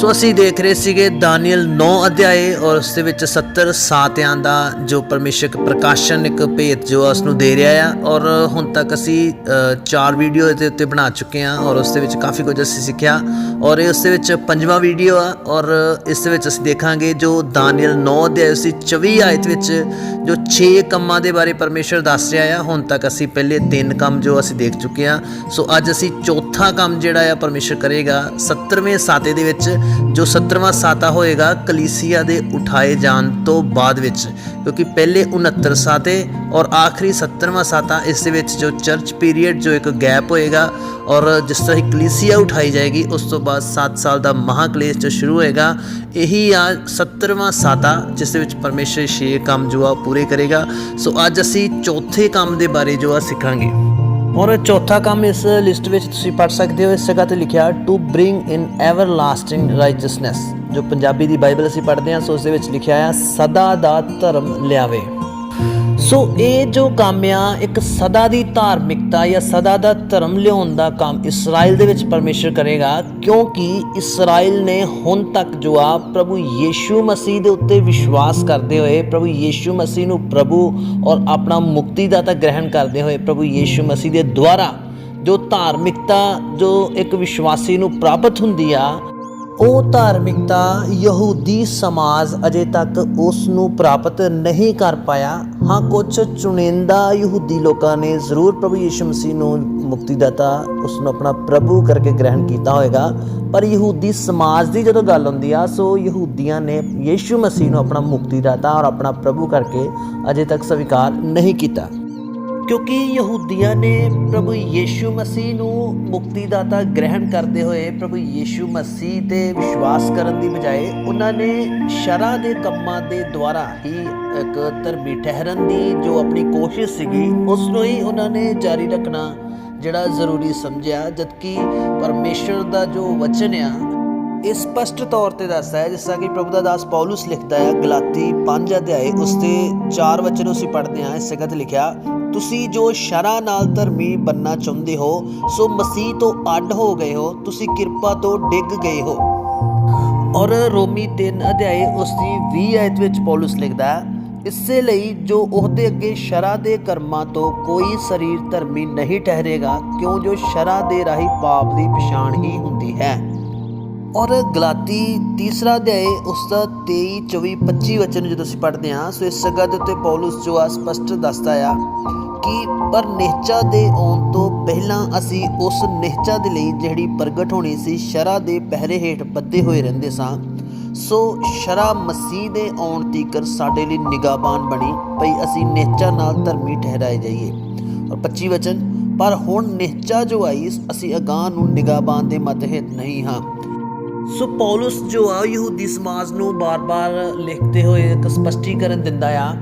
ਸੋ ਅਸੀਂ ਦੇਖ ਰਹੇ ਸੀਗੇ ਦਾਨੀਅਲ 9 ਅਧਿਆਏ ਔਰ ਉਸ ਦੇ ਵਿੱਚ 70 ਸਾਤਿਆਂ ਦਾ ਜੋ ਪਰਮੇਸ਼ਕ ਪ੍ਰਕਾਸ਼ਨ ਇੱਕ ਭੇਤ ਜੋ ਆ ਉਸ ਨੂੰ ਦੇ ਰਿਹਾ ਆ ਔਰ ਹੁਣ ਤੱਕ ਅਸੀਂ ਚਾਰ ਵੀਡੀਓ ਇਹਦੇ ਉੱਤੇ ਬਣਾ ਚੁੱਕੇ ਹਾਂ ਔਰ ਉਸ ਦੇ ਵਿੱਚ ਕਾਫੀ ਕੁਝ ਅਸੀਂ ਸਿੱਖਿਆ ਔਰ ਇਹ ਉਸ ਦੇ ਵਿੱਚ ਪੰਜਵਾਂ ਵੀਡੀਓ ਆ ਔਰ ਇਸ ਦੇ ਵਿੱਚ ਅਸੀਂ ਦੇਖਾਂਗੇ ਜੋ ਦਾਨੀਅਲ 9 ਅਧਿਆਏ ਉਸ ਦੀ 24 ਆਇਤ ਵਿੱਚ ਜੋ 6 ਕੰਮਾਂ ਦੇ ਬਾਰੇ ਪਰਮੇਸ਼ਰ ਦੱਸ ਰਿਹਾ ਆ, ਹੁਣ ਤੱਕ ਅਸੀਂ ਪਹਿਲੇ ਤਿੰਨ ਕੰਮ ਜੋ ਅਸੀਂ ਦੇਖ ਚੁੱਕੇ ਹਾਂ। ਸੋ ਅੱਜ ਅਸੀਂ ਚੌਥਾ ਕੰਮ ਜਿਹੜਾ ਆ ਪਰਮੇਸ਼ਰ ਕਰੇਗਾ 70ਵੇਂ ਸਾਤੇ ਦੇ ਵਿੱਚ ਜੋ 70ਵਾਂ ਸਾਤਾ ਹੋਏਗਾ ਕਲੀਸਿਆ ਦੇ ਉਠਾਏ ਜਾਣ ਤੋਂ ਬਾਅਦ ਵਿੱਚ, ਕਿਉਂਕਿ ਪਹਿਲੇ 69 ਸਾਤੇ ਔਰ ਆਖਰੀ 70ਵਾਂ ਸਾਤਾ ਇਸ ਦੇ ਵਿੱਚ ਜੋ ਚਰਚ ਪੀਰੀਅਡ ਜੋ ਇੱਕ ਗੈਪ ਹੋਏਗਾ ਔਰ ਜਿਸ ਤਰ੍ਹਾਂ ਹੀ ਕਲੀਸਿਆ ਉਠਾਈ ਜਾਏਗੀ, ਉਸ ਤੋਂ ਬਾਅਦ 7 ਸਾਲ ਦਾ ਮਹਾਕਲੇਸ਼ ਜੋ ਸ਼ੁਰੂ ਹੋਏਗਾ, ਇਹੀ ਆ 70ਵਾਂ ਸਾਤਾ ਜਿਸ ਦੇ ਵਿੱਚ ਪਰਮੇਸ਼ਰ ਛੇ ਕੰਮ ਜੋ ਆ ਪੂਰੇ ਕਰੇਗਾ। ਸੋ ਅੱਜ ਅਸੀਂ ਚੌਥੇ ਕੰਮ ਦੇ ਬਾਰੇ ਜੋ ਆ ਸਿੱਖਾਂਗੇ। ਔਰ ਚੌਥਾ ਕੰਮ ਇਸ ਲਿਸਟ ਵਿੱਚ ਤੁਸੀਂ ਪੜ ਸਕਦੇ ਹੋ। ਇਸ ਜਗ੍ਹਾ ਤੇ ਲਿਖਿਆ ਟੂ ਬ੍ਰਿੰਗ ਇਨ ਐਵਰਲਾਸਟਿੰਗ ਰਾਈਚਸਨੈਸ ਜੋ ਪੰਜਾਬੀ ਦੀ ਬਾਈਬਲ ਅਸੀਂ ਪੜ੍ਹਦੇ ਹਾਂ, ਸੋ ਉਸ ਦੇ ਵਿੱਚ ਲਿਖਿਆ ਆ, ਸਦਾ ਦਾ ਧਰਮ ਲਿਆਵੇ। ਸੋ ਇਹ ਜੋ ਕੰਮ ਆ, ਇੱਕ ਸਦਾ ਦੀ ਧਾਰਮਿਕਤਾ ਜਾਂ ਸਦਾ ਦਾ ਧਰਮ ਲਿਆਉਣ ਦਾ ਕੰਮ ਇਸਰਾਇਲ ਦੇ ਵਿੱਚ ਪਰਮੇਸ਼ਰ ਕਰੇਗਾ, ਕਿਉਂਕਿ ਇਸਰਾਇਲ ਨੇ ਹੁਣ ਤੱਕ ਜੋ ਆ, ਪ੍ਰਭੂ ਯੀਸ਼ੂ ਮਸੀਹ ਦੇ ਉੱਤੇ ਵਿਸ਼ਵਾਸ ਕਰਦੇ ਹੋਏ, ਪ੍ਰਭੂ ਯੀਸ਼ੂ ਮਸੀਹ ਨੂੰ ਪ੍ਰਭੂ ਔਰ ਆਪਣਾ ਮੁਕਤੀ ਮੁਕਤੀਦਾਤਾ ਗ੍ਰਹਿਣ ਕਰਦੇ ਹੋਏ, ਪ੍ਰਭੂ ਯੀਸ਼ੂ ਮਸੀਹ ਦੇ ਦੁਆਰਾ ਜੋ ਧਾਰਮਿਕਤਾ, ਜੋ ਇੱਕ ਵਿਸ਼ਵਾਸੀ ਨੂੰ ਪ੍ਰਾਪਤ ਹੁੰਦੀ ਆ ਉਹ ਧਾਰਮਿਕਤਾ ਯਹੂਦੀ ਸਮਾਜ ਅਜੇ ਤੱਕ ਉਸ ਨੂੰ ਪ੍ਰਾਪਤ ਨਹੀਂ ਕਰ ਪਾਇਆ। ਹਾਂ ਕੁਝ ਚੁਣਿੰਦਾ ਯਹੂਦੀ ਲੋਕਾਂ ਨੇ ਜ਼ਰੂਰ ਪ੍ਰਭੂ ਯਿਸੂ ਮਸੀਹ ਨੂੰ ਮੁਕਤੀਦਾਤਾ ਉਸ ਨੂੰ ਆਪਣਾ ਪ੍ਰਭੂ ਕਰਕੇ ਗ੍ਰਹਿਣ ਕੀਤਾ ਹੋਵੇਗਾ ਪਰ ਯਹੂਦੀ ਸਮਾਜ ਦੀ ਜਦੋਂ ਗੱਲ ਹੁੰਦੀ ਆ, ਸੋ ਯਹੂਦੀਆਂ ਨੇ ਯਿਸੂ ਮਸੀਹ ਨੂੰ ਆਪਣਾ ਮੁਕਤੀਦਾਤਾ ਔਰ ਆਪਣਾ ਪ੍ਰਭੂ ਕਰਕੇ ਅਜੇ ਤੱਕ ਸਵੀਕਾਰ ਨਹੀਂ ਕੀਤਾ। ਕਿਉਂਕਿ ਯਹੂਦੀਆਂ ਨੇ ਪ੍ਰਭੂ ਯੀਸ਼ੂ ਮਸੀਹ ਨੂੰ ਮੁਕਤੀ ਦਾਤਾ ਗ੍ਰਹਿਣ ਕਰਦੇ ਹੋਏ ਪ੍ਰਭੂ ਯੀਸ਼ੂ ਮਸੀਹ ਤੇ ਵਿਸ਼ਵਾਸ ਕਰਨ ਦੀ ਬਜਾਏ ਉਹਨਾਂ ਨੇ ਸ਼ਰਾ ਦੇ ਕੰਮਾਂ ਦੇ ਦੁਆਰਾ ਹੀ ਇੱਕ ਧਰਮੀ ਠਹਿਰਨ ਦੀ ਜੋ ਆਪਣੀ ਕੋਸ਼ਿਸ਼ ਸੀਗੀ, ਉਸ ਨੂੰ ਹੀ ਉਹਨਾਂ ਨੇ ਜਾਰੀ ਰੱਖਣਾ ਜਿਹੜਾ ਜ਼ਰੂਰੀ ਸਮਝਿਆ, ਜਦਕਿ ਪਰਮੇਸ਼ਰ ਦਾ ਜੋ ਵਚਨ ਆ ਇਹ ਸਪਸ਼ਟ ਤੌਰ ਤੇ ਦੱਸਦਾ ਹੈ, ਜਿਸ ਤਰ੍ਹਾਂ ਕਿ ਪ੍ਰਭੂ ਦਾ ਦਾਸ ਪੌਲਸ ਲਿਖਦਾ ਹੈ, ਗਲਾਤੀ 5 ਅਧਿਆਏ, ਉਸ ਦੇ 4 ਵਚਨ ਅਸੀਂ ਪੜ੍ਹਦੇ ਹਾਂ, ਇਸ ਜਗ੍ਹਾ ਲਿਖਿਆ, ਤੁਸੀਂ ਜੋ ਸ਼ਰਾ ਨਾਲ ਧਰਮੀ ਬੰਨਾ ਚਾਹੁੰਦੇ ਹੋ, ਸੋ ਮਸੀਹ ਤੋਂ ਅੱਡ ਹੋ ਗਏ ਹੋ, ਤੁਸੀਂ ਕਿਰਪਾ ਤੋਂ ਡਿੱਗ ਗਏ ਹੋ। ਔਰ ਰੋਮੀ 3 ਅਧਿਆਏ, ਉਸ ਦੀ 20 ਆਇਤ ਵਿੱਚ ਪੌਲਸ ਲਿਖਦਾ ਹੈ, ਇਸੇ ਲਈ ਜੋ ਉਹਦੇ ਅੱਗੇ ਸ਼ਰਾ ਦੇ ਕਰਮਾਂ ਤੋਂ ਕੋਈ ਸਰੀਰ ਧਰਮੀ ਨਹੀਂ ਠਹਿਰੇਗਾ, ਕਿਉਂ ਜੋ ਸ਼ਰਾ ਦੇ ਰਾਹੀਂ ਪਾਪ ਦੀ ਪਛਾਣ ਹੀ ਹੁੰਦੀ ਹੈ? ਔਰ ਗਲਾਤੀ ਤੀਸਰਾ ਅਧਿਆਏ, ਉਸ ਦਾ 23 24 25 ਵਚਨ ਜਦੋਂ ਅਸੀਂ ਪੜ੍ਹਦੇ ਹਾਂ, ਸੋ ਇਸ ਜਗ੍ਹਾ ਦੇ ਉੱਤੇ ਪੌਲਸ ਜੋ ਆ ਸਪਸ਼ਟ ਦੱਸਦਾ ਆ ਕਿ ਪਰ ਨਿਹਚਾ ਦੇ ਆਉਣ ਤੋਂ ਪਹਿਲਾਂ ਅਸੀਂ ਉਸ ਨਿਹਚਾ ਦੇ ਲਈ ਜਿਹੜੀ ਪ੍ਰਗਟ ਹੋਣੀ ਸੀ, ਸ਼ਰਾ ਦੇ ਪਹਿਰੇ ਹੇਠ ਬੱਧੇ ਹੋਏ ਰਹਿੰਦੇ ਸਾਂ। ਸੋ ਸ਼ਰਾ ਮਸੀਹ ਦੇ ਆਉਣ ਤੀਕਰ ਸਾਡੇ ਲਈ ਨਿਗਾਹਬਾਨ ਬਣੀ, ਭਈ ਅਸੀਂ ਨਿਹਚਾ ਨਾਲ ਧਰਮੀ ਠਹਿਰਾਏ ਜਾਈਏ। ਔਰ 25 ਵਚਨ, ਪਰ ਹੁਣ ਨਿਹਚਾ ਜੋ ਆਈ, ਅਸੀਂ ਅਗਾਹ ਨੂੰ ਨਿਗਾਹਬਾਨ ਦੇ ਮਤਹਿਤ ਨਹੀਂ ਹਾਂ। ਸੋ ਪੌਲਸ ਜੋ ਆ ਯਹੂਦੀ ਸਮਾਜ ਨੂੰ ਬਾਰ-ਬਾਰ ਲਿਖਦੇ ਹੋਏ ਇੱਕ ਸਪਸ਼ਟੀਕਰਨ ਦਿੰਦਾ ਆ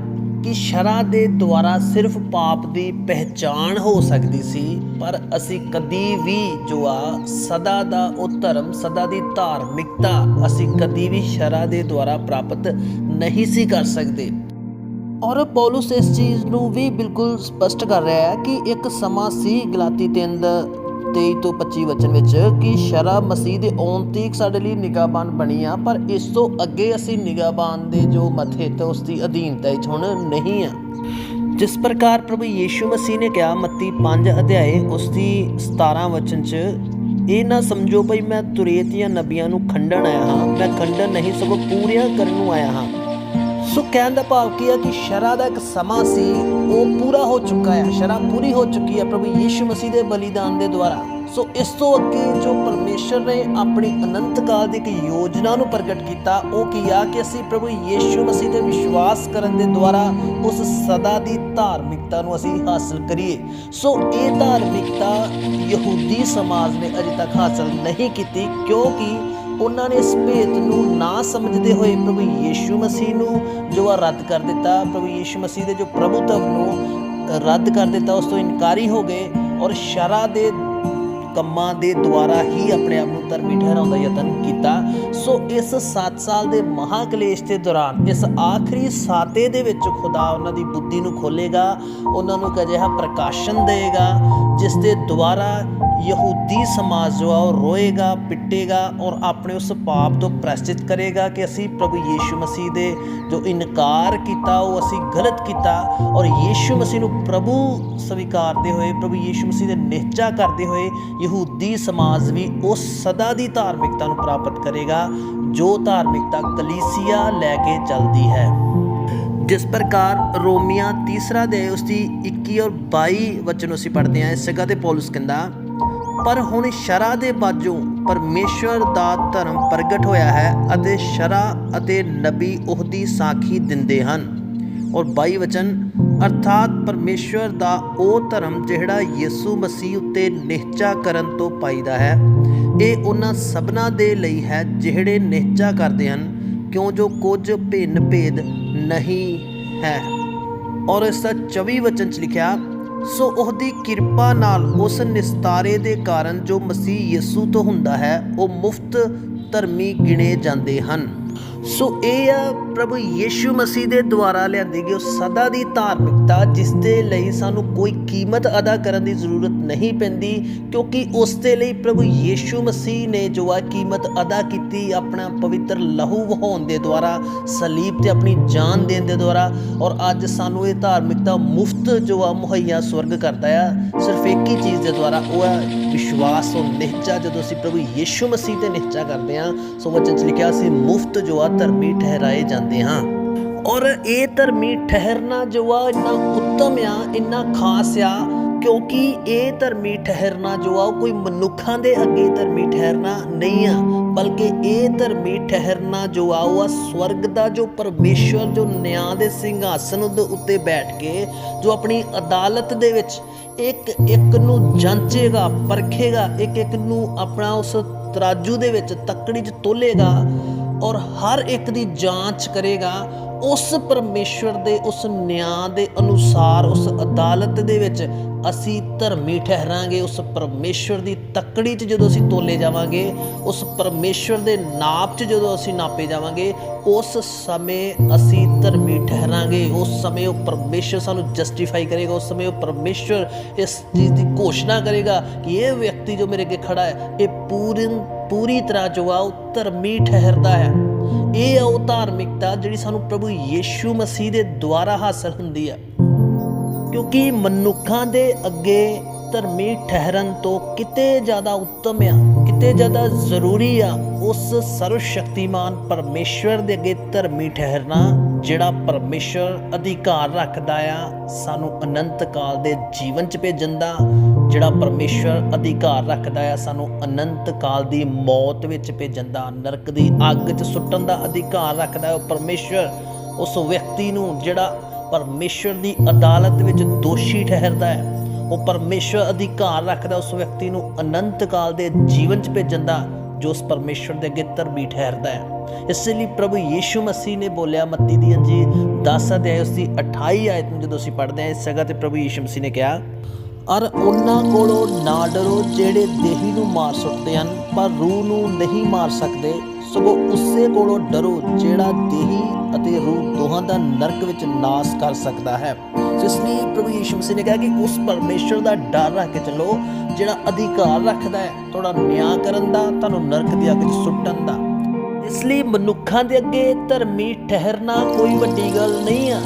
ਕਿ ਸ਼ਰਾ ਦੇ ਦੁਆਰਾ ਸਿਰਫ ਪਾਪ ਦੀ ਪਹਿਚਾਣ ਹੋ ਸਕਦੀ ਸੀ, ਪਰ ਅਸੀਂ ਕਦੀ ਵੀ ਜੋ ਆ, ਸਦਾ ਦਾ ਉਹ ਧਰਮ, ਸਦਾ ਦੀ ਧਾਰਮਿਕਤਾ ਅਸੀਂ ਕਦੀ ਵੀ ਸ਼ਰਾ ਦੇ ਦੁਆਰਾ ਪ੍ਰਾਪਤ ਨਹੀਂ ਸੀ ਕਰ ਸਕਦੇ। ਔਰ ਪੌਲਸ ਇਸ ਚੀਜ਼ ਨੂੰ ਵੀ ਬਿਲਕੁਲ ਸਪਸ਼ਟ ਕਰ ਰਿਹਾ ਹੈ ਕਿ ਇੱਕ ਸਮਾਂ ਸੀ, ਗਲਾਤੀ ਤਿੰਦ 23 ਤੋਂ 25 ਵਚਨ ਵਿੱਚ ਕਿ ਸ਼ਰਾ ਮਸੀਹ ਦੇ ਆਉਣ ਤੀਕ ਸਾਡੇ ਲਈ ਨਿਗਾਹਬਾਨ ਬਣੀ ਆ, ਪਰ ਇਸ ਤੋਂ ਅੱਗੇ ਅਸੀਂ ਨਿਗਾਹਬਾਨ ਦੇ ਜੋ ਮਥੇ ਤੇ ਉਸ ਦੀ ਅਧੀਨਤਾ ਵਿੱਚ ਹੁਣ ਨਹੀਂ ਆ। ਜਿਸ ਪ੍ਰਕਾਰ ਪ੍ਰਭੂ ਯੀਸ਼ੂ ਮਸੀਹ ਨੇ ਕਿਹਾ, ਮੱਤੀ 5 ਅਧਿਆਏ, ਉਸ ਦੀ 17 ਵਚਨ 'ਚ, ਇਹ ਨਾ ਸਮਝੋ ਭਈ ਮੈਂ ਤੁਰੇਤ ਜਾਂ ਨਬੀਆਂ ਨੂੰ ਖੰਡਣ ਆਇਆ ਹਾਂ, ਮੈਂ ਖੰਡਣ ਨਹੀਂ, ਸਗੋਂ ਪੂਰੀਆਂ ਕਰਨ ਨੂੰ ਆਇਆ ਹਾਂ। ਸੋ ਕਹਿਣ ਦਾ ਭਾਵ ਕੀ ਹੈ ਕਿ ਸ਼ਰਾ ਦਾ ਇੱਕ ਸਮਾਂ ਸੀ, ਉਹ ਪੂਰਾ ਹੋ ਚੁੱਕਾ ਹੈ, ਸ਼ਰਾ ਪੂਰੀ ਹੋ ਚੁੱਕੀ ਹੈ ਪ੍ਰਭੂ ਯੀਸ਼ੂ ਮਸੀਹ ਦੇ ਬਲੀਦਾਨ ਦੇ ਦੁਆਰਾ। ਸੋ ਇਸ ਤੋਂ ਅੱਗੇ ਜੋ ਪਰਮੇਸ਼ਰ ਨੇ ਆਪਣੀ ਅਨੰਤ ਕਾਲ ਦੀ ਇੱਕ ਯੋਜਨਾ ਨੂੰ ਪ੍ਰਗਟ ਕੀਤਾ, ਉਹ ਕੀ ਆ ਕਿ ਅਸੀਂ ਪ੍ਰਭੂ ਯੀਸ਼ੂ ਮਸੀਹ ਤੇ ਵਿਸ਼ਵਾਸ ਕਰਨ ਦੇ ਦੁਆਰਾ ਉਸ ਸਦਾ ਦੀ ਧਾਰਮਿਕਤਾ ਨੂੰ ਅਸੀਂ ਹਾਸਲ ਕਰੀਏ। ਸੋ ਇਹ ਧਾਰਮਿਕਤਾ ਯਹੂਦੀ ਸਮਾਜ ਨੇ ਅਜੇ ਤੱਕ ਹਾਸਲ ਨਹੀਂ ਕੀਤੀ, ਕਿਉਂਕਿ ਉਹਨਾਂ ਨੇ ਇਸ ਭੇਤ ਨੂੰ ਨਾ ਸਮਝਦੇ ਹੋਏ ਪ੍ਰਭੂ ਯੀਸ਼ੂ ਮਸੀਹ ਨੂੰ ਜੋ ਆ ਰੱਦ ਕਰ ਦਿੱਤਾ, ਪ੍ਰਭੂ ਯੀਸ਼ੂ ਮਸੀਹ ਦੇ ਜੋ ਪ੍ਰਭੂਤਵ ਨੂੰ ਰੱਦ ਕਰ ਦਿੱਤਾ, ਉਸ ਤੋਂ ਇਨਕਾਰੀ ਹੋ ਗਏ ਔਰ ਸ਼ਰਾ ਦੇ ਕੰਮਾਂ ਦੇ ਦੁਆਰਾ ਹੀ ਆਪਣੇ ਆਪ ਨੂੰ ਧਰਮੀ ਠਹਿਰਾਉਣ ਦਾ ਯਤਨ ਕੀਤਾ। ਸੋ ਇਸ 7 ਸਾਲ ਦੇ ਮਹਾਕਲੇਸ਼ ਦੇ ਦੌਰਾਨ, ਇਸ ਆਖਰੀ ਸਾਤੇ ਦੇ ਵਿੱਚ ਖੁਦਾ ਉਹਨਾਂ ਦੀ ਬੁੱਧੀ ਨੂੰ ਖੋਲੇਗਾ ਉਹਨਾਂ ਨੂੰ ਇੱਕ ਅਜਿਹਾ ਪ੍ਰਕਾਸ਼ਨ ਦੇਗਾ ਜਿਸ ਦੇ ਦੁਆਰਾ ਯਹੂਦੀ ਸਮਾਜ ਜੋ ਆ, ਉਹ ਰੋਏਗਾ, ਪਿੱਟੇਗਾ ਔਰ ਆਪਣੇ ਉਸ ਪਾਪ ਤੋਂ ਪ੍ਰਸ਼ਚਿਤ ਕਰੇਗਾ ਕਿ ਅਸੀਂ ਪ੍ਰਭੂ ਯੀਸ਼ੂ ਮਸੀਹ ਦੇ ਜੋ ਇਨਕਾਰ ਕੀਤਾ, ਉਹ ਅਸੀਂ ਗਲਤ ਕੀਤਾ ਔਰ ਯੀਸ਼ੂ ਮਸੀਹ ਨੂੰ ਪ੍ਰਭੂ ਸਵੀਕਾਰਦੇ ਹੋਏ, ਪ੍ਰਭੂ ਯੀਸ਼ੂ ਮਸੀਹ ਦੇ ਨਿਹਚਾ ਕਰਦੇ ਹੋਏ, ਯਹੂਦੀ ਸਮਾਜ ਵੀ ਉਸ ਸਦਾ ਦੀ ਧਾਰਮਿਕਤਾ ਨੂੰ ਪ੍ਰਾਪਤ ਕਰੇਗਾ, ਜੋ ਧਾਰਮਿਕਤਾ ਕਲੀਸਿਆ ਲੈ ਕੇ ਚੱਲਦੀ ਹੈ। ਜਿਸ ਪ੍ਰਕਾਰ ਰੋਮੀਆਂ ਤੀਸਰਾ ਦੇ ਉਸ ਦੀ 21 ਔਰ 22 ਵਚਨ ਅਸੀਂ ਪੜ੍ਹਦੇ ਹਾਂ, ਇਸ ਜਗ੍ਹਾ ਤੇ ਪੌਲਸ ਕਹਿੰਦਾ ਪਰ ਹੁਣ ਸ਼ਰਾ ਦੇ ਬਾਝੋਂ ਪਰਮੇਸ਼ਵਰ ਦਾ ਧਰਮ ਪ੍ਰਗਟ ਹੋਇਆ ਹੈ ਅਤੇ ਸ਼ਰਾ ਅਤੇ ਨਬੀ ਉਹਦੀ ਸਾਖੀ ਦਿੰਦੇ ਹਨ। ਔਰ 22 ਵਚਨ, ਅਰਥਾਤ ਪਰਮੇਸ਼ਵਰ ਦਾ ਉਹ ਧਰਮ ਜਿਹੜਾ ਯਿਸੂ ਮਸੀਹ ਉੱਤੇ ਨਿਹਚਾ ਕਰਨ ਤੋਂ ਪਾਈਦਾ ਹੈ, ਇਹ ਉਹਨਾਂ ਸਭਨਾਂ ਦੇ ਲਈ ਹੈ ਜਿਹੜੇ ਨਿਹਚਾ ਕਰਦੇ ਹਨ, ਕਿਉਂ ਜੋ ਕੁਝ ਭਿੰਨ ਭੇਦ ਨਹੀਂ ਹੈ। ਔਰ ਇਸ ਦਾ 24 ਵਚਨ ਚ ਲਿਖਿਆ ਸੋ ਉਹਦੀ ਕਿਰਪਾ ਨਾਲ ਉਸ ਨਿਸਤਾਰੇ ਦੇ ਕਾਰਨ ਜੋ ਮਸੀਹ ਯਿਸੂ ਤੋਂ ਹੁੰਦਾ ਹੈ, ਉਹ ਮੁਫਤ ਧਰਮੀ ਗਿਣੇ ਜਾਂਦੇ ਹਨ। ਸੋ ਇਹ ਆ ਪ੍ਰਭੂ ਯੀਸ਼ੂ ਮਸੀਹ ਦੇ ਦੁਆਰਾ ਲਿਆਂਦੀ ਗਈ ਉਹ ਸਦਾ ਦੀ ਧਾਰਮਿਕਤਾ, ਜਿਸ ਦੇ ਲਈ ਸਾਨੂੰ ਕੋਈ ਕੀਮਤ ਅਦਾ ਕਰਨ ਦੀ ਜ਼ਰੂਰਤ ਨਹੀਂ ਪੈਂਦੀ, ਕਿਉਂਕਿ ਉਸ ਦੇ ਲਈ ਪ੍ਰਭੂ ਯੀਸ਼ੂ ਮਸੀਹ ਨੇ ਜੋ ਆ ਕੀਮਤ ਅਦਾ ਕੀਤੀ ਆਪਣਾ ਪਵਿੱਤਰ ਲਹੂ ਵਹਾਉਣ ਦੇ ਦੁਆਰਾ, ਸਲੀਬ ਤੇ ਆਪਣੀ ਜਾਨ ਦੇਣ ਦੇ ਦੁਆਰਾ, ਔਰ ਅੱਜ ਸਾਨੂੰ ਇਹ ਧਾਰਮਿਕਤਾ ਮੁਫਤ ਜੋ ਆ ਮੁਹੱਈਆ ਸਵਰਗ ਕਰਦਾ ਆ, ਸਿਰਫ ਇੱਕ ਹੀ ਚੀਜ਼ ਦੇ ਦੁਆਰਾ, ਉਹ ਆ ਵਿਸ਼ਵਾਸ ਔਰ ਨਿਹਚਾ ਜਦੋਂ ਅਸੀਂ ਪ੍ਰਭੂ ਯੀਸ਼ੂ ਮਸੀਹ ਤੇ ਨਿਹਚਾ ਕਰਦੇ ਹਾਂ ਸੋ ਵਚਨ ਚ ਲਿਖਿਆ ਸੀ, ਮੁਫਤ ਜੋ ਆ ਧਰਮੀ ਠਹਿਰਾਏ ਜਾਂਦੇ ਹਾਂ। ਔਰ ਇਹ ਧਰਮੀ ਠਹਿਰਨਾ ਜੋ ਆ, ਇੰਨਾ ਉੱਤਮ ਆ, ਇੰਨਾ ਖਾਸ ਆ, ਕਿਉਂਕਿ ਇਹ ਧਰਮੀ ਠਹਿਰਨਾ ਜੋ ਆ ਕੋਈ ਮਨੁੱਖਾਂ ਦੇ ਅੱਗੇ ਧਰਮੀ ਠਹਿਰਨਾ ਨਹੀਂ ਆ, ਬਲਕਿ ਇਹ ਧਰਮੀ ਠਹਿਰਨਾ ਜੋ ਆ, ਉਹ ਸਵਰਗ ਦਾ ਜੋ ਪਰਮੇਸ਼ਵਰ, ਜੋ ਨਿਆਂ ਦੇ ਸਿੰਘਾਸਨ ਦੇ ਉੱਤੇ ਬੈਠ ਕੇ, ਜੋ ਆਪਣੀ ਅਦਾਲਤ ਦੇ ਵਿੱਚ ਇੱਕ ਇੱਕ ਨੂੰ ਜਾਂਚੇਗਾ, ਪਰਖੇਗਾ, ਇੱਕ ਇੱਕ ਨੂੰ ਆਪਣਾ ਉਸ ਤਰਾਜੂ ਦੇ ਵਿੱਚ ਤੱਕੜੀ 'ਚ ਤੋਲੇਗਾ ਔਰ ਹਰ ਇੱਕ ਦੀ ਜਾਂਚ ਕਰੇਗਾ ਉਸ ਪਰਮੇਸ਼ਵਰ ਦੇ, ਉਸ ਨਿਆਂ ਦੇ ਅਨੁਸਾਰ, ਉਸ ਅਦਾਲਤ ਦੇ ਵਿੱਚ ਅਸੀਂ ਧਰਮੀ ਠਹਿਰਾਂਗੇ। ਉਸ ਪਰਮੇਸ਼ਵਰ ਦੀ ਤੱਕੜੀ 'ਚ ਜਦੋਂ ਅਸੀਂ ਤੋਲੇ ਜਾਵਾਂਗੇ, ਉਸ ਪਰਮੇਸ਼ਵਰ ਦੇ ਨਾਪ 'ਚ ਜਦੋਂ ਅਸੀਂ ਨਾਪੇ ਜਾਵਾਂਗੇ, ਉਸ ਸਮੇਂ ਅਸੀਂ ਧਰਮੀ ਠਹਿਰਾਂਗੇ। ਉਸ ਸਮੇਂ ਉਹ ਪਰਮੇਸ਼ਵਰ ਸਾਨੂੰ ਜਸਟੀਫਾਈ ਕਰੇਗਾ। ਉਸ ਸਮੇਂ ਉਹ ਪਰਮੇਸ਼ਵਰ ਇਸ ਚੀਜ਼ ਦੀ ਘੋਸ਼ਣਾ ਕਰੇਗਾ ਕਿ ਇਹ ਵਿਅਕਤੀ ਜੋ ਮੇਰੇ ਅੱਗੇ ਖੜਾ ਹੈ, ਇਹ ਪੂਰਨ, ਪੂਰੀ ਤਰ੍ਹਾਂ ਜੋ ਆ, ਉਹ ਧਰਮੀ ਠਹਿਰਦਾ ਹੈ। ਇਹ ਉਹ ਧਾਰਮਿਕਤਾ ਜਿਹੜੀ ਸਾਨੂੰ ਪ੍ਰਭੂ ਯੀਸ਼ੂ ਮਸੀਹ ਦੇ ਦੁਆਰਾ ਹਾਸਲ ਹੁੰਦੀ ਹੈ ਕਿਉਂਕਿ ਮਨੁੱਖਾਂ ਦੇ ਅੱਗੇ ਧਰਮੀ ਠਹਿਰਨ ਤੋਂ ਕਿਤੇ ਜ਼ਿਆਦਾ ਉੱਤਮ ਆ, ਕਿਤੇ ਜ਼ਿਆਦਾ ਜ਼ਰੂਰੀ ਆ, ਉਸ ਸਰਵ ਸ਼ਕਤੀਮਾਨ ਪਰਮੇਸ਼ਵਰ ਦੇ ਅੱਗੇ ਧਰਮੀ ਠਹਿਰਨਾ, ਜਿਹੜਾ ਪਰਮੇਸ਼ਵਰ ਅਧਿਕਾਰ ਰੱਖਦਾ ਆ, ਸਾਨੂੰ ਅਨੰਤ ਕਾਲ ਦੇ ਜੀਵਨ ਚ ਭੇਜਣ ਦਾ ਜਿਹੜਾ ਪਰਮੇਸ਼ਵਰ ਅਧਿਕਾਰ ਰੱਖਦਾ ਹੈ ਸਾਨੂੰ ਅਨੰਤ ਕਾਲ ਦੀ ਮੌਤ ਵਿੱਚ ਭੇਜਣ ਦਾ, ਨਰਕ ਦੀ ਅੱਗ 'ਚ ਸੁੱਟਣ ਦਾ ਅਧਿਕਾਰ ਰੱਖਦਾ ਹੈ ਉਹ ਪਰਮੇਸ਼ਵਰ ਉਸ ਵਿਅਕਤੀ ਨੂੰ ਜਿਹੜਾ ਪਰਮੇਸ਼ਵਰ ਦੀ ਅਦਾਲਤ ਵਿੱਚ ਦੋਸ਼ੀ ਠਹਿਰਦਾ ਹੈ ਉਹ ਪਰਮੇਸ਼ਵਰ ਅਧਿਕਾਰ ਰੱਖਦਾ, ਉਸ ਵਿਅਕਤੀ ਨੂੰ ਅਨੰਤ ਕਾਲ ਦੇ ਜੀਵਨ 'ਚ ਭੇਜਣ ਦਾ, ਜੋ ਉਸ ਪਰਮੇਸ਼ਵਰ ਦੇ ਅੱਗੇ ਧਰਮੀ ਠਹਿਰਦਾ ਹੈ ਇਸ ਲਈ ਪ੍ਰਭੂ ਯੀਸ਼ੂ ਮਸੀਹ ਨੇ ਬੋਲਿਆ, ਮੱਤੀ ਦੀ ਅੰਜੀ 10 ਅਧਿਆਇ ਉਸ ਦੀ 28 ਆਇਤ ਨੂੰ ਜਦੋਂ ਅਸੀਂ ਪੜ੍ਹਦੇ ਹਾਂ, ਇਸ ਜਗ੍ਹਾ ਤੇ ਪ੍ਰਭੂ ਯੀਸ਼ੂ ਮਸੀਹ ਨੇ ਕਿਹਾ ਅਰ ਉਹਨਾਂ ਕੋਲੋਂ ਨਾ ਡਰੋ ਜਿਹੜੇ ਦੇਹੀ ਨੂੰ ਮਾਰ ਸਕਦੇ ਹਨ, ਪਰ ਰੂਹ ਨੂੰ ਨਹੀਂ ਮਾਰ ਸਕਦੇ। ਸਗੋਂ ਉਸੇ ਕੋਲੋਂ ਡਰੋ ਜਿਹੜਾ ਦੇਹੀ ਅਤੇ ਰੂਹ ਦੋਹਾਂ ਦਾ ਨਰਕ ਵਿੱਚ ਨਾਸ ਕਰ ਸਕਦਾ ਹੈ। ਜਿਸ ਲਈ ਪ੍ਰਭੂ ਯੀਸ਼ੂ ਮਸੀਹ ਨੇ ਕਿਹਾ ਕਿ ਉਸ ਪਰਮੇਸ਼ਰ ਦਾ ਡਰ ਰੱਖ ਕੇ ਚੱਲੋ, ਜਿਹੜਾ ਅਧਿਕਾਰ ਰੱਖਦਾ ਹੈ ਤੁਹਾਡਾ ਨਿਆਂ ਕਰਨ ਦਾ, ਤੁਹਾਨੂੰ ਨਰਕ ਦੀ ਅੱਗ 'ਚ ਸੁੱਟਣ ਦਾ। ਇਸ ਲਈ ਮਨੁੱਖਾਂ ਦੇ ਅੱਗੇ ਧਰਮੀ ਠਹਿਰਨਾ ਕੋਈ ਵੱਡੀ ਗੱਲ ਨਹੀਂ ਆ।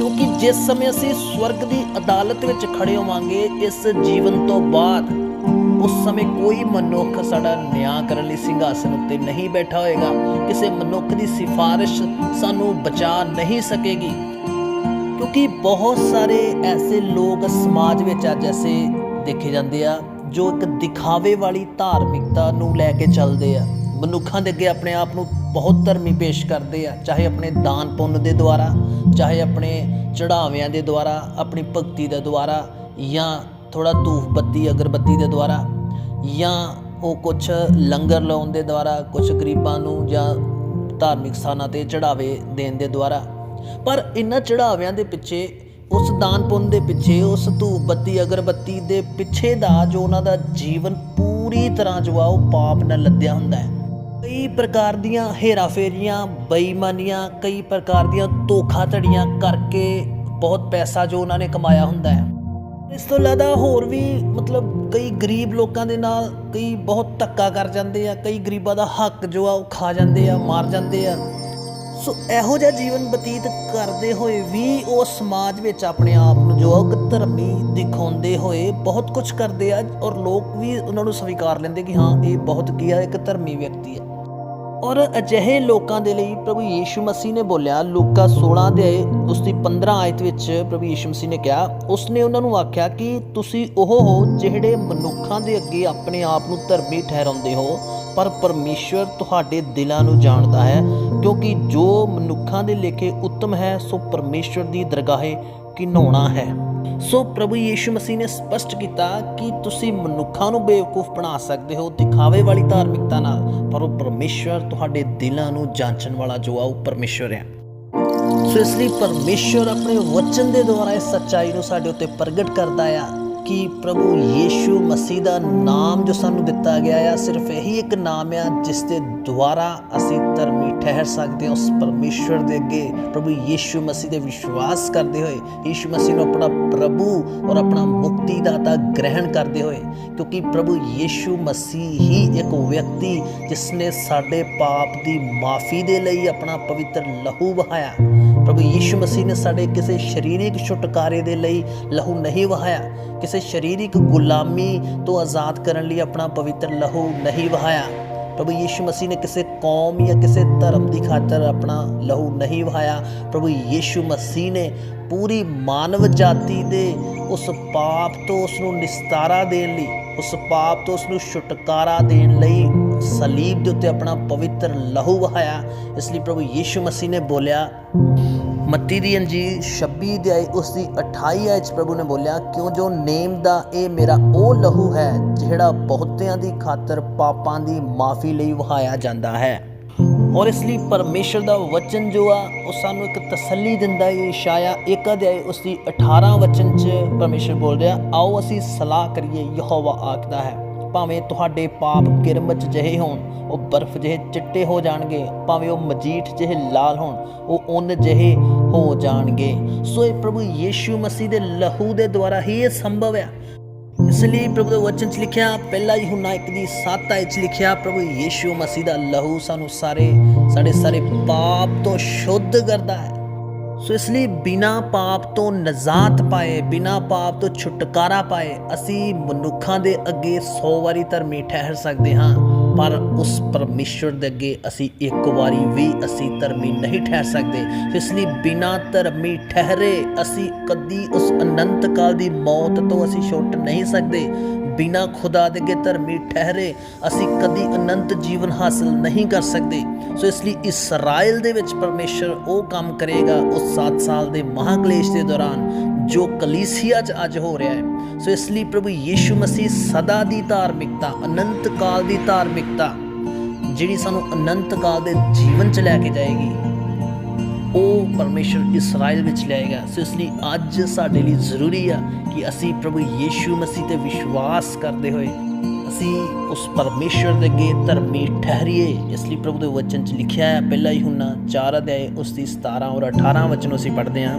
ਕਿਉਂਕਿ ਜਿਸ ਸਮੇਂ ਅਸੀਂ ਸਵਰਗ ਦੀ ਅਦਾਲਤ ਵਿੱਚ ਖੜੇ ਹੋਵਾਂਗੇ, ਇਸ ਜੀਵਨ ਤੋਂ ਬਾਅਦ ਉਸ ਸਮੇਂ ਕੋਈ ਮਨੁੱਖ ਸਾਡਾ ਨਿਆਂ ਕਰਨ ਲਈ ਸਿੰਘਾਸਨ ਉੱਤੇ ਨਹੀਂ ਬੈਠਾ ਹੋਏਗਾ। ਕਿਸੇ ਮਨੁੱਖ ਦੀ ਸਿਫਾਰਿਸ਼ ਸਾਨੂੰ ਬਚਾ ਨਹੀਂ ਸਕੇਗੀ। ਕਿਉਂਕਿ ਬਹੁਤ ਸਾਰੇ ਐਸੇ ਲੋਕ ਸਮਾਜ ਵਿੱਚ ਅੱਜ ਐਸੇ ਦੇਖੇ ਜਾਂਦੇ ਆ, ਜੋ ਇੱਕ ਦਿਖਾਵੇ ਵਾਲੀ ਧਾਰਮਿਕਤਾ ਨੂੰ ਲੈ ਕੇ ਚੱਲਦੇ ਆ। ਮਨੁੱਖਾਂ ਦੇ ਅੱਗੇ ਆਪਣੇ ਆਪ ਨੂੰ ਬਹੁਤ ਧਰਮੀ ਪੇਸ਼ ਕਰਦੇ ਆ, ਚਾਹੇ ਆਪਣੇ ਦਾਨ ਪੁੰਨ ਦੇ ਦੁਆਰਾ, ਚਾਹੇ ਆਪਣੇ ਚੜਾਵਿਆਂ ਦੇ ਦੁਆਰਾ, ਆਪਣੀ ਭਗਤੀ ਦੇ ਦੁਆਰਾ, ਜਾਂ ਥੋੜਾ ਧੂਫ ਬੱਤੀ, ਅਗਰਬੱਤੀ ਦੇ ਦੁਆਰਾ, ਜਾਂ ਉਹ ਕੁਝ ਲੰਗਰ ਲਾਉਣ ਦੇ ਦੁਆਰਾ ਕੁਝ ਗਰੀਬਾਂ ਨੂੰ ਜਾਂ ਧਾਰਮਿਕ ਸਥਾਨਾਂ ਤੇ ਚੜਾਵੇ ਦੇਣ ਦੇ ਦੁਆਰਾ। ਪਰ ਇਹਨਾਂ ਚੜਾਵਿਆਂ ਦੇ ਪਿੱਛੇ, ਉਸ ਦਾਨ ਪੁੰਨ ਦੇ ਪਿੱਛੇ, ਉਸ ਧੂਪ ਬੱਤੀ, ਅਗਰਬੱਤੀ ਦੇ ਪਿੱਛੇ ਦਾ ਜੋ ਉਹਨਾਂ ਦਾ ਜੀਵਨ ਪੂਰੀ ਤਰ੍ਹਾਂ ਜੋ ਆ, ਉਹ ਪਾਪ ਨਾਲ ਲੱਦਿਆ ਹੁੰਦਾ ਹੈ। ਕਈ ਪ੍ਰਕਾਰ ਦੀਆਂ ਹੇਰਾਫੇਰੀਆਂ, ਬੇਈਮਾਨੀਆਂ, ਕਈ ਪ੍ਰਕਾਰ ਦੀਆਂ ਧੋਖਾਧੜੀਆਂ ਕਰਕੇ ਬਹੁਤ ਪੈਸਾ ਜੋ ਉਹਨਾਂ ਨੇ ਕਮਾਇਆ ਹੁੰਦਾ ਹੈ। ਇਸ ਤੋਂ ਇਲਾਵਾ ਹੋਰ ਵੀ ਮਤਲਬ ਕਈ ਗਰੀਬ ਲੋਕਾਂ ਦੇ ਨਾਲ ਕਈ ਬਹੁਤ ਧੱਕਾ ਕਰ ਜਾਂਦੇ ਆ, ਕਈ ਗਰੀਬਾਂ ਦਾ ਹੱਕ ਜੋ ਆ ਉਹ ਖਾ ਜਾਂਦੇ ਆ, ਮਾਰ ਜਾਂਦੇ ਆ। ਸੋ ਇਹੋ ਜਿਹਾ ਜੀਵਨ ਬਤੀਤ ਕਰਦੇ ਹੋਏ ਵੀ ਉਹ ਸਮਾਜ ਵਿੱਚ ਆਪਣੇ ਆਪ ਨੂੰ ਜੋ ਆ ਇੱਕ ਧਰਮੀ ਦਿਖਾਉਂਦੇ ਹੋਏ ਬਹੁਤ ਕੁਝ ਕਰਦੇ ਆ ਔਰ ਲੋਕ ਵੀ ਉਹਨਾਂ ਨੂੰ ਸਵੀਕਾਰ ਲੈਂਦੇ ਕਿ ਹਾਂ, ਇਹ ਬਹੁਤ ਕੀ ਆ, ਇੱਕ ਧਰਮੀ ਵਿਅਕਤੀ ਹੈ ਔਰ ਅਜਿਹੇ ਲੋਕਾਂ ਦੇ ਲਈ ਪ੍ਰਭੂ ਯੀਸ਼ੂ ਮਸੀਹ ਨੇ ਬੋਲਿਆ, ਲੂਕਾ 16 ਦੇ ਉਸ ਦੀ 15 ਆਇਤ ਵਿੱਚ ਪ੍ਰਭੂ ਯੀਸ਼ੂ ਮਸੀਹ ਨੇ ਕਿਹਾ, ਉਸਨੇ ਉਹਨਾਂ ਨੂੰ ਆਖਿਆ ਕਿ ਤੁਸੀਂ ਉਹ ਹੋ ਜਿਹੜੇ ਮਨੁੱਖਾਂ ਦੇ ਅੱਗੇ ਆਪਣੇ ਆਪ ਨੂੰ ਧਰਮੀ ਠਹਿਰਾਉਂਦੇ ਹੋ, ਪਰ ਪਰਮੇਸ਼ਵਰ ਤੁਹਾਡੇ ਦਿਲਾਂ ਨੂੰ ਜਾਣਦਾ ਹੈ, ਕਿਉਂਕਿ ਜੋ ਮਨੁੱਖਾਂ ਦੇ ਲੇਖੇ ਉੱਤਮ ਹੈ, ਸੋ ਪਰਮੇਸ਼ਵਰ ਦੀ ਦਰਗਾਹੇ ਘਿਨਾਉਣਾ ਹੈ। ਸੋ ਪ੍ਰਭੂ ਯੀਸ਼ੂ ਮਸੀਹ ਨੇ ਸਪਸ਼ਟ ਕੀਤਾ ਕਿ ਤੁਸੀਂ ਮਨੁੱਖਾਂ ਨੂੰ ਬੇਵਕੂਫ ਬਣਾ ਸਕਦੇ ਹੋ, ਦਿਖਾਵੇ ਵਾਲੀ ਧਾਰਮਿਕਤਾ ਨਾਲ। ਪਰ ਉਹ ਪਰਮੇਸ਼ਵਰ ਤੁਹਾਡੇ ਦਿਲਾਂ ਨੂੰ ਜਾਂਚਣ ਵਾਲਾ ਜੋ ਆ, ਉਹ ਪਰਮੇਸ਼ਵਰ ਹੈ। ਸੋ ਇਸ ਲਈ ਪਰਮੇਸ਼ਵਰ ਆਪਣੇ ਵਚਨ ਦੇ ਦੁਆਰਾ ਇਸ ਸੱਚਾਈ ਨੂੰ ਸਾਡੇ ਉੱਤੇ ਪ੍ਰਗਟ ਕਰਦਾ ਆ। ਕਿ ਪ੍ਰਭੂ ਯੀਸ਼ੂ ਮਸੀਹ ਦਾ ਨਾਮ ਜੋ ਸਾਨੂੰ ਦਿੱਤਾ ਗਿਆ ਆ, ਸਿਰਫ ਇਹੀ ਇੱਕ ਨਾਮ ਆ ਜਿਸ ਦੇ ਦੁਆਰਾ ਅਸੀਂ ਧਰਮੀ ਠਹਿਰ ਸਕਦੇ ਹਾਂ, ਉਸ ਪਰਮੇਸ਼ਵਰ ਦੇ ਅੱਗੇ ਪ੍ਰਭੂ ਯੀਸ਼ੂ ਮਸੀਹ ਦੇ ਵਿਸ਼ਵਾਸ ਕਰਦੇ ਹੋਏ, ਯੀਸ਼ੂ ਮਸੀਹ ਨੂੰ ਆਪਣਾ ਪ੍ਰਭੂ ਔਰ ਆਪਣਾ ਮੁਕਤੀ ਦਾਤਾ ਗ੍ਰਹਿਣ ਕਰਦੇ ਹੋਏ, ਕਿਉਂਕਿ ਪ੍ਰਭੂ ਯੀਸ਼ੂ ਮਸੀਹ ਹੀ ਇੱਕ ਵਿਅਕਤੀ ਜਿਸ ਨੇ ਸਾਡੇ ਪਾਪ ਦੀ ਮਾਫੀ ਦੇ ਲਈ ਆਪਣਾ ਪਵਿੱਤਰ ਲਹੂ ਵਹਾਇਆ। ਪ੍ਰਭੂ ਯੀਸ਼ੂ ਮਸੀਹ ਨੇ ਸਾਡੇ ਕਿਸੇ ਸਰੀਰਿਕ ਛੁਟਕਾਰੇ ਦੇ ਲਈ ਲਹੂ ਨਹੀਂ ਵਹਾਇਆ, ਕਿਸੇ ਸਰੀਰਿਕ ਗੁਲਾਮੀ ਤੋਂ ਆਜ਼ਾਦ ਕਰਨ ਲਈ ਆਪਣਾ ਪਵਿੱਤਰ ਲਹੂ ਨਹੀਂ ਵਹਾਇਆ। ਪ੍ਰਭੂ ਯੀਸ਼ੂ ਮਸੀਹ ਨੇ ਕਿਸੇ ਕੌਮ ਜਾਂ ਕਿਸੇ ਧਰਮ ਦੀ ਖਾਤਰ ਆਪਣਾ ਲਹੂ ਨਹੀਂ ਵਹਾਇਆ। ਪ੍ਰਭੂ ਯੀਸ਼ੂ ਮਸੀਹ ਨੇ ਪੂਰੀ ਮਾਨਵ ਜਾਤੀ ਦੇ ਉਸ ਪਾਪ ਤੋਂ ਉਸ ਨੂੰ ਨਿਸਤਾਰਾ ਦੇਣ ਲਈ, ਉਸ ਪਾਪ ਤੋਂ ਉਸ ਨੂੰ ਛੁਟਕਾਰਾ ਦੇਣ ਲਈ ਸਲੀਬ ਦੇ ਉੱਤੇ ਆਪਣਾ ਪਵਿੱਤਰ ਲਹੂ ਵਹਾਇਆ। ਇਸ ਲਈ ਪ੍ਰਭੂ ਯੀਸ਼ੂ ਮਸੀਹ ਨੇ ਬੋਲਿਆ ਮੱਤੀ ਦੀ ਅੰਜੀਲ 26 ਅਧਿਆਇ ਉਸ ਦੀ 28 ਆਇਤ 'ਚ ਪ੍ਰਭੂ ਨੇ ਬੋਲਿਆ ਕਿਉਂ ਜੋ ਨੇਮ ਦਾ ਇਹ ਮੇਰਾ ਉਹ ਲਹੂ ਹੈ ਜਿਹੜਾ ਬਹੁਤਿਆਂ ਦੀ ਖਾਤਰ ਪਾਪਾਂ ਦੀ ਮਾਫੀ ਲਈ ਵਹਾਇਆ ਜਾਂਦਾ ਹੈ ਔਰ ਇਸ ਲਈ ਪਰਮੇਸ਼ਰ ਦਾ ਵਚਨ ਜੋ ਆ ਉਹ ਸਾਨੂੰ ਇੱਕ ਤਸੱਲੀ ਦਿੰਦਾ ਹੈ ਇਸ਼ਾਇਆ ਇੱਕ ਅਧਿਆਇ ਉਸ ਦੀ 18 ਵਚਨ 'ਚ ਪਰਮੇਸ਼ਰ ਬੋਲ ਰਿਹਾ ਆਓ ਅਸੀਂ ਸਲਾਹ ਕਰੀਏ ਯਹੋਵਾ ਆਖਦਾ ਹੈ ਭਾਵੇਂ ਤੁਹਾਡੇ ਪਾਪ ਕਿਰਮਚ ਜਿਹੇ ਹੋਣ ਉਹ ਬਰਫ਼ ਜਿਹੇ ਚਿੱਟੇ ਹੋ ਜਾਣਗੇ ਭਾਵੇਂ ਉਹ ਮਜੀਠ ਜਿਹੇ ਲਾਲ ਹੋਣ ਉਹ ਉਨ ਜਿਹੇ ਹੋ ਜਾਣਗੇ। ਸੋ ਇਹ ਪ੍ਰਭੂ ਯੀਸ਼ੂ ਮਸੀਹ ਦੇ ਲਹੂ ਦੇ ਦੁਆਰਾ ਹੀ ਇਹ ਸੰਭਵ ਹੈ। ਇਸ ਲਈ ਪ੍ਰਭੂ ਦੇ ਵਚਨ 'ਚ ਲਿਖਿਆ, ਪਹਿਲਾ ਯਹੂਨਾ ਇੱਕ ਦੀ 7 ਆਇਤ 'ਚ ਲਿਖਿਆ, ਪ੍ਰਭੂ ਯੀਸ਼ੂ ਮਸੀਹ ਦਾ ਲਹੂ ਸਾਨੂੰ ਸਾਰੇ, ਸਾਡੇ ਸਾਰੇ ਪਾਪ ਤੋਂ ਸ਼ੁੱਧ ਕਰਦਾ ਹੈ। ਸੋ ਇਸ ਲਈ ਬਿਨਾ ਪਾਪ ਤੋਂ ਨਜ਼ਾਤ ਪਾਏ, ਬਿਨਾ ਪਾਪ ਤੋਂ ਛੁਟਕਾਰਾ ਪਾਏ, ਅਸੀਂ ਮਨੁੱਖਾਂ ਦੇ ਅੱਗੇ 100 ਵਾਰੀ ਧਰਮੀ ਠਹਿਰ ਸਕਦੇ ਹਾਂ। ਪਰ ਉਸ ਪਰਮੇਸ਼ਵਰ ਦੇ ਅੱਗੇ ਅਸੀਂ ਇੱਕ ਵਾਰੀ ਵੀ ਅਸੀਂ ਧਰਮੀ ਨਹੀਂ ਠਹਿਰ ਸਕਦੇ। ਇਸ ਲਈ ਬਿਨਾ ਧਰਮੀ ਠਹਿਰੇ ਅਸੀਂ ਕਦੀ ਉਸ ਅਨੰਤ ਕਾਲ ਦੀ ਮੌਤ ਤੋਂ ਅਸੀਂ ਛੁੱਟ ਨਹੀਂ ਸਕਦੇ। ਬਿਨਾ ਖੁਦਾ ਦੇ ਅੱਗੇ ਧਰਮੀ ਠਹਿਰੇ ਅਸੀਂ ਕਦੀ ਅਨੰਤ ਜੀਵਨ ਹਾਸਲ ਨਹੀਂ ਕਰ ਸਕਦੇ। ਸੋ ਇਸ ਲਈ ਇਸਰਾਇਲ ਦੇ ਵਿੱਚ ਪਰਮੇਸ਼ਰ ਉਹ ਕੰਮ ਕਰੇਗਾ ਉਸ 7 ਸਾਲ ਦੇ ਮਹਾਕਲੇਸ਼ ਦੇ ਦੌਰਾਨ ਜੋ ਕਲੀਸਿਆ 'ਚ ਅੱਜ ਹੋ ਰਿਹਾ ਹੈ। ਸੋ ਇਸ ਲਈ ਪ੍ਰਭੂ ਯੀਸ਼ੂ ਮਸੀਹ ਸਦਾ ਦੀ ਧਾਰਮਿਕਤਾ, ਅਨੰਤ ਕਾਲ ਦੀ ਧਾਰਮਿਕਤਾ, ਜਿਹੜੀ ਸਾਨੂੰ ਅਨੰਤ ਕਾਲ ਦੇ ਜੀਵਨ 'ਚ ਲੈ ਕੇ ਜਾਏਗੀ, ਉਹ ਪਰਮੇਸ਼ਰ ਇਸਰਾਇਲ ਵਿੱਚ ਲਿਆਏਗਾ ਸੋ ਇਸ ਲਈ ਅੱਜ ਸਾਡੇ ਲਈ ਜ਼ਰੂਰੀ ਆ ਕਿ ਅਸੀਂ ਪ੍ਰਭੂ ਯੀਸ਼ੂ ਮਸੀਹ ਤੇ ਵਿਸ਼ਵਾਸ ਕਰਦੇ ਹੋਏ ਅਸੀਂ ਉਸ ਪਰਮੇਸ਼ਰ ਦੇ ਅੱਗੇ ਧਰਮੀ ਠਹਿਰੀਏ, ਇਸ ਲਈ ਪ੍ਰਭੂ ਦੇ ਵਚਨ 'ਚ ਲਿਖਿਆ ਹੈ, ਪਹਿਲਾ ਹੀ ਹੁਣਾ 4 ਅਧਿਆਏ ਉਸ ਦੀ 17 ਔਰ 18 ਵਚਨ ਅਸੀਂ ਪੜ੍ਹਦੇ ਹਾਂ।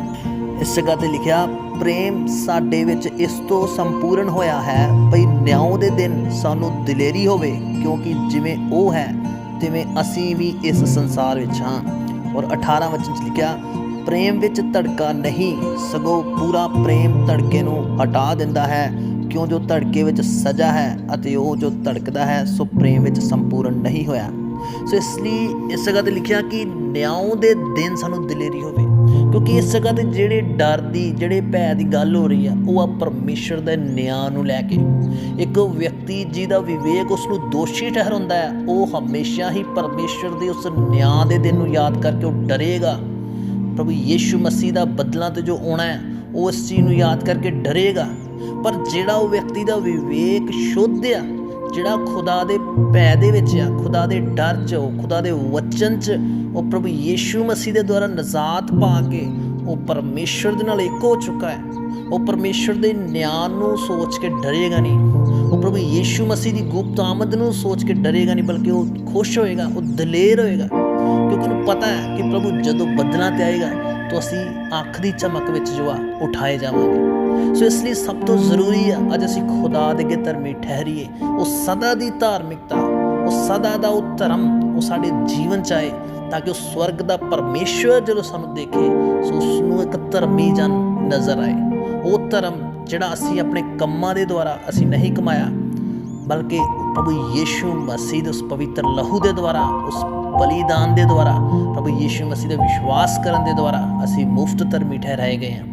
ਇਸ ਜਗ੍ਹਾ ਤੇ ਲਿਖਿਆ, ਪ੍ਰੇਮ ਸਾਡੇ ਵਿੱਚ ਇਸ ਤੋਂ ਸੰਪੂਰਨ ਹੋਇਆ ਹੈ, ਭਈ ਨਿਆਂ ਦੇ ਦਿਨ ਸਾਨੂੰ ਦਲੇਰੀ ਹੋਵੇ, ਕਿਉਂਕਿ ਜਿਵੇਂ ਉਹ ਹੈ, ਤਿਵੇਂ ਅਸੀਂ ਵੀ ਇਸ ਸੰਸਾਰ ਵਿੱਚ ਹਾਂ। ਔਰ 18 ਵਚਨ 'ਚ ਲਿਖਿਆ, ਪ੍ਰੇਮ ਵਿੱਚ ਧੜਕਾ ਨਹੀਂ, ਸਗੋਂ ਪੂਰਾ ਪ੍ਰੇਮ ਧੜਕੇ ਨੂੰ ਹਟਾ ਦਿੰਦਾ ਹੈ ਕਿਉਂ ਜੋ ਧੜਕੇ ਵਿੱਚ ਸਜ਼ਾ ਹੈ ਅਤੇ ਉਹ ਜੋ ਧੜਕਦਾ ਹੈ, ਸੋ ਪ੍ਰੇਮ ਵਿੱਚ ਸੰਪੂਰਨ ਨਹੀਂ ਹੋਇਆ। ਸੋ ਇਸ ਲਈ ਇਸ ਜਗ੍ਹਾ ਤੇ ਲਿਖਿਆ ਕਿ ਨਿਆਂ ਦੇ ਦਿਨ ਸਾਨੂੰ ਦਲੇਰੀ ਹੋਵੇ, ਕਿਉਂਕਿ ਇਸ ਜਗ੍ਹਾ ਤੇ ਜਿਹੜੇ ਡਰ ਦੀ, ਜਿਹੜੇ ਭੈ ਦੀ ਗੱਲ ਹੋ ਰਹੀ ਆ ਉਹ ਆ ਪਰਮੇਸ਼ਰ ਦੇ ਨਿਆਂ ਨੂੰ ਲੈ ਕੇ। ਇੱਕ ਵਿਅਕਤੀ ਜਿਹਦਾ ਵਿਵੇਕ ਉਸ ਨੂੰ ਦੋਸ਼ੀ ਠਹਿਰਾਉਂਦਾ ਹੈ, ਉਹ ਹਮੇਸ਼ਾ ਹੀ ਪਰਮੇਸ਼ਰ ਦੇ ਉਸ ਨਿਆਂ ਦੇ ਦਿਨ ਨੂੰ ਯਾਦ ਕਰਕੇ ਉਹ ਡਰੇਗਾ। ਪ੍ਰਭੂ ਯੀਸ਼ੂ ਮਸੀਹ ਦਾ ਬਦਲਾ ਤੇ ਜੋ ਆਉਣਾ ਹੈ, ਉਹ ਇਸ ਚੀਜ਼ ਨੂੰ ਯਾਦ ਕਰਕੇ ਡਰੇਗਾ। ਪਰ ਜਿਹੜਾ ਉਹ ਵਿਅਕਤੀ ਦਾ ਵਿਵੇਕ ਸ਼ੁੱਧ ਆ, ਜਿਹੜਾ ਖੁਦਾ ਦੇ ਭੈ ਦੇ ਵਿੱਚ ਆ, ਖੁਦਾ ਦੇ ਡਰ 'ਚ, ਉਹ ਖੁਦਾ ਦੇ ਵਚਨ 'ਚ, ਉਹ ਪ੍ਰਭੂ ਯੀਸ਼ੂ ਮਸੀਹ ਦੇ ਦੁਆਰਾ ਨਜ਼ਾਤ ਪਾ ਕੇ ਉਹ ਪਰਮੇਸ਼ਰ ਦੇ ਨਾਲ ਇੱਕ ਹੋ ਚੁੱਕਾ ਹੈ। ਉਹ ਪਰਮੇਸ਼ਰ ਦੇ ਨਿਆਂ ਨੂੰ ਸੋਚ ਕੇ ਡਰੇਗਾ ਨਹੀਂ। ਉਹ ਪ੍ਰਭੂ ਯੀਸ਼ੂ ਮਸੀਹ ਦੀ ਗੁਪਤ ਆਮਦ ਨੂੰ ਸੋਚ ਕੇ ਡਰੇਗਾ ਨਹੀਂ, ਬਲਕਿ ਉਹ ਖੁਸ਼ ਹੋਏਗਾ, ਉਹ ਦਲੇਰ ਹੋਏਗਾ। ਕਿਉਂਕਿ ਉਹਨੂੰ ਪਤਾ ਹੈ ਕਿ ਪ੍ਰਭੂ ਜਦੋਂ ਬਦਲਾਂ ਤੇ ਆਏਗਾ, ਤਾਂ ਅਸੀਂ ਅੱਖ ਦੀ ਚਮਕ ਵਿੱਚ ਜੋ ਆ, ਉਠਾਏ ਜਾਵਾਂਗੇ। ਸੋ ਇਸ ਲਈ ਸਭ ਤੋਂ ਜ਼ਰੂਰੀ ਆ, ਅੱਜ ਅਸੀਂ ਖੁਦਾ ਦੇ ਅੱਗੇ ਧਰਮੀ ਠਹਿਰੀਏ, ਉਹ ਸਦਾ ਦੀ ਧਾਰਮਿਕਤਾ, ਉਹ ਸਦਾ ਦਾ ਉਹ ਧਰਮ, ਉਹ ਸਾਡੇ ਜੀਵਨ ਚ ਆਏ, ਤਾਂ ਕਿ ਉਹ ਸਵਰਗ ਦਾ ਪਰਮੇਸ਼ਵਰ ਜਦੋਂ ਸਾਨੂੰ ਦੇਖੇ, ਸੋ ਉਸ ਨੂੰ ਇੱਕ ਧਰਮੀ ਜਨ ਨਜ਼ਰ ਆਏ। ਉਹ ਧਰਮ ਜਿਹੜਾ ਅਸੀਂ ਆਪਣੇ ਕੰਮਾਂ ਦੇ ਦੁਆਰਾ ਅਸੀਂ ਨਹੀਂ ਕਮਾਇਆ, ਬਲਕਿ ਪ੍ਰਭੂ ਯੀਸ਼ੂ ਮਸੀਹ ਦੇ ਉਸ ਪਵਿੱਤਰ ਲਹੂ ਦੇ ਦੁਆਰਾ, ਉਸ ਬਲੀਦਾਨ ਦੇ ਦੁਆਰਾ, ਪ੍ਰਭੂ ਯੀਸ਼ੂ ਮਸੀਹ ਦਾ ਵਿਸ਼ਵਾਸ ਕਰਨ ਦੇ ਦੁਆਰਾ ਅਸੀਂ ਮੁਫਤ ਧਰਮੀ ਠਹਿਰਾਏ ਗਏ ਹਾਂ।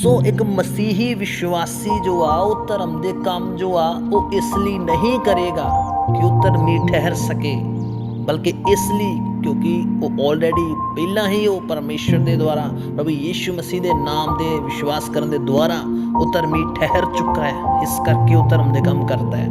ਸੋ ਇੱਕ ਮਸੀਹੀ ਵਿਸ਼ਵਾਸੀ ਜੋ ਆ, ਉਹ ਧਰਮ ਦੇ ਕੰਮ ਜੋ ਆ, ਉਹ ਇਸ ਲਈ ਨਹੀਂ ਕਰੇਗਾ ਕਿ ਉਹ ਧਰਮੀ ਠਹਿਰ ਸਕੇ, ਬਲਕਿ ਇਸ ਲਈ ਕਿਉਂਕਿ ਉਹ ਆਲਰੇਡੀ ਪਹਿਲਾਂ ਹੀ ਉਹ ਪਰਮੇਸ਼ਰ ਦੇ ਦੁਆਰਾ, ਪ੍ਰਭੂ ਯੀਸ਼ੂ ਮਸੀਹ ਦੇ ਨਾਮ ਦੇ ਵਿਸ਼ਵਾਸ ਕਰਨ ਦੇ ਦੁਆਰਾ ਉਹ ਧਰਮੀ ਠਹਿਰ ਚੁੱਕਾ ਹੈ, ਇਸ ਕਰਕੇ ਉਹ ਧਰਮ ਦੇ ਕੰਮ ਕਰਦਾ ਹੈ।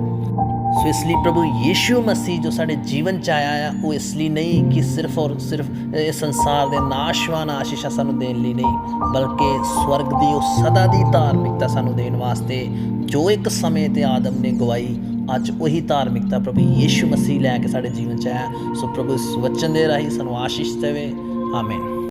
ਸੋ ਇਸ ਲਈ ਪ੍ਰਭੂ ਯੀਸ਼ੂ ਮਸੀਹ ਜੋ ਸਾਡੇ ਜੀਵਨ ਚ ਆਇਆ ਆ ਉਹ ਇਸ ਲਈ ਨਹੀਂ ਕਿ ਸਿਰਫ ਔਰ ਸਿਰਫ ਇਹ ਸੰਸਾਰ ਦੇ ਨਾਸ਼ਵਾਨ ਆਸ਼ੀਸ਼ਾਂ ਸਾਨੂੰ ਦੇਣ ਲਈ ਨਹੀਂ ਬਲਕਿ ਸਵਰਗ ਦੀ ਉਹ ਸਦਾ ਦੀ ਧਾਰਮਿਕਤਾ ਸਾਨੂੰ ਦੇਣ ਵਾਸਤੇ ਜੋ ਇੱਕ ਸਮੇਂ ਤੇ ਆਦਮ ਨੇ ਗਵਾਈ ਅੱਜ ਉਹੀ ਧਾਰਮਿਕਤਾ ਪ੍ਰਭੂ ਯੀਸ਼ੂ ਮਸੀਹ ਲੈ ਕੇ ਸਾਡੇ ਜੀਵਨ ਚ ਆਇਆ ਸੋ ਪ੍ਰਭੂ ਇਸ ਵਚਨ ਦੇ ਰਾਹੀਂ ਸਾਨੂੰ ਆਸ਼ੀਸ਼ ਦੇਵੇ ਆਮੀਨ